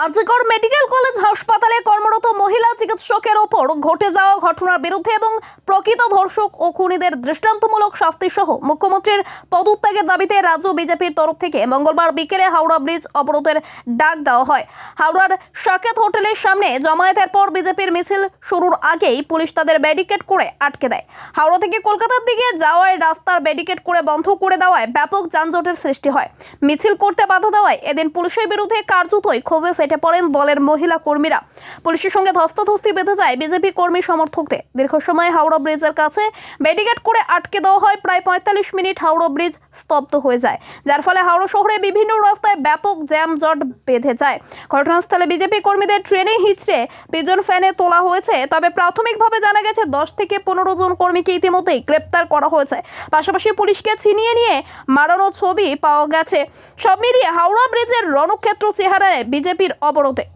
RG Kar medical college হাসপাতালে কর্মরত মহিলা চিকিৎসকের ওপর ঘটে যাওয়া ঘটনার বিরুদ্ধে এবং প্রকৃত ধর্ষক ও খুনিদের দৃষ্টান্তমূলক শাস্তি সহ মুখ্যমন্ত্রীর পদত্যাগের দাবিতে রাজ্য বিজেপির তরফ থেকে মঙ্গলবার বিকেলে হাওড়া ব্রিজ অবরোধের ডাক দেওয়া হয়। হাওড়ার সাকেত হোটেলের সামনে জমায়েতের পর বিজেপির মিছিল শুরুর আগেই পুলিশ তাদের ব্যারিকেড করে আটকে দেয়। হাওড়া থেকে কলকাতার দিকে যাওয়ায় রাস্তার ব্যারিকেড করে বন্ধ করে দেওয়ায় ব্যাপক যানজটের সৃষ্টি হয়। মিছিল করতে বাধা দেওয়ায় এদিন পুলিশের বিরুদ্ধে কার্যতই ক্ষোভে ফেটে পড়েন দলের মহিলা কর্মীরা। পুলিশের সঙ্গে ধস্তাধস্তি বেঁধে যায় বিজেপি কর্মী সমর্থকদের। দীর্ঘ সময় হাওড়া ব্রিজের কাছে ব্যারিকেড করে আটকে দেওয়া হয়, প্রায় পঁয়তাল্লিশ মিনিট হাওড়া ব্রিজ স্তব্ধ হয়ে যায়। যার ফলে হাওড়া শহরে বিভিন্ন রাস্তায় ব্যাপক জ্যাম জট বেঁধে যায়। ঘটনাস্থলে বিজেপি কর্মীদের ট্রেনে হিচড়ে পিজন ফ্যানে তোলা হয়েছে, তবে প্রাথমিকভাবে জানা গেছে দশ থেকে পনেরো জন কর্মীকে ইতিমধ্যেই গ্রেপ্তার করা হয়েছে। পাশাপাশি পুলিশকে ছিনিয়ে নিয়ে মারানো ছবি পাওয়া গেছে। সব মিলিয়ে হাওড়া ব্রিজের রণক্ষেত্র চেহারায় বিজেপির অবরোধে।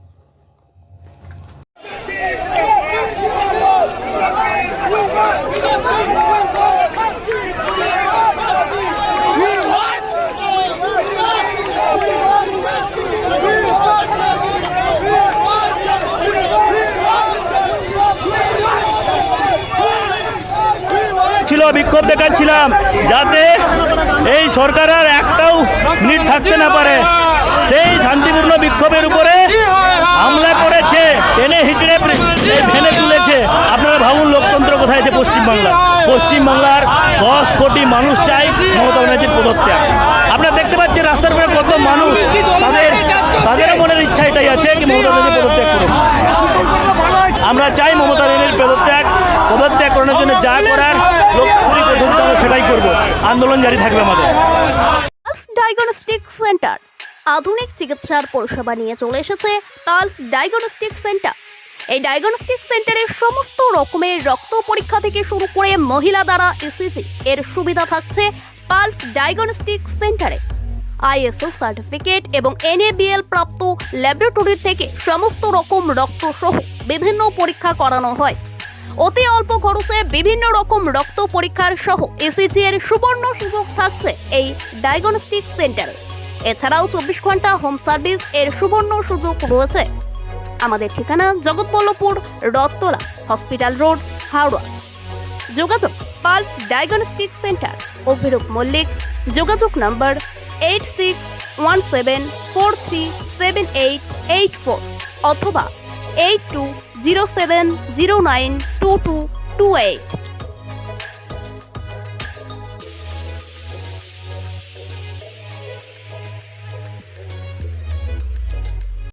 ছিল বিক্ষোভ দেখাচ্ছিলাম যাতে এই সরকার আর একটাও মিনিট থাকতে না পারে। সেই শান্তিপূর্ণ বিক্ষোভের উপরে হামলা করেছে, টেনে হিচড়ে ভেনে তুলেছে। আপনারা ভাবুন লোকতন্ত্র কোথায় আছে পশ্চিমবাংলা পশ্চিমবাংলার দশ কোটি মানুষ চাই মমতা ব্যানার্জির পদত্যাগ। আপনারা দেখতে পাচ্ছেন রাস্তার উপরে কত মানুষ। তাদের, তাদেরও মনের ইচ্ছা এটাই আছে কি মমতা ব্যানার্জি পদত্যাগ করুন আমরা চাই মমতা ব্যানার্জির পদত্যাগ পদত্যাগ করানোর জন্য যা করার পদ্ধতি সেটাই করব। আন্দোলন জারি থাকবে আমাদের। ডায়াগনস্টিক সেন্টার আধুনিক চিকিৎসার পরিষেবা নিয়ে চলে এসেছে পালস ডায়াগনস্টিক সেন্টার। এই ডায়াগনস্টিক সেন্টারে সমস্ত রকমের রক্ত পরীক্ষা থেকে শুরু করে মহিলা দ্বারা এসিজি এর সুবিধা থাকছে পালস ডায়াগনস্টিক সেন্টারে। আইএসও সার্টিফিকেট এবং এনএবিএল প্রাপ্ত ল্যাবরেটরি থেকে সমস্ত রকম রক্ত সহ বিভিন্ন পরীক্ষা করানো হয়। অতি অল্প খরচে বিভিন্ন রকম রক্ত পরীক্ষার সহ এসিজি এর সুবর্ণ সুযোগ থাকছে এই ডায়াগনস্টিক সেন্টারে। এছাড়াও চব্বিশ ঘণ্টা হোম সার্ভিস এর সুবর্ণ সুযোগ রয়েছে। আমাদের ঠিকানা জগৎবল্লভপুর রথতলা হসপিটাল রোড, হাওড়া। যোগাযোগ pulse diagnostic centre. Abhirup Mallick, যোগাযোগ নম্বর eight six one seven four three seven eight eight four অথবা eight two zero seven zero nine two two two eight.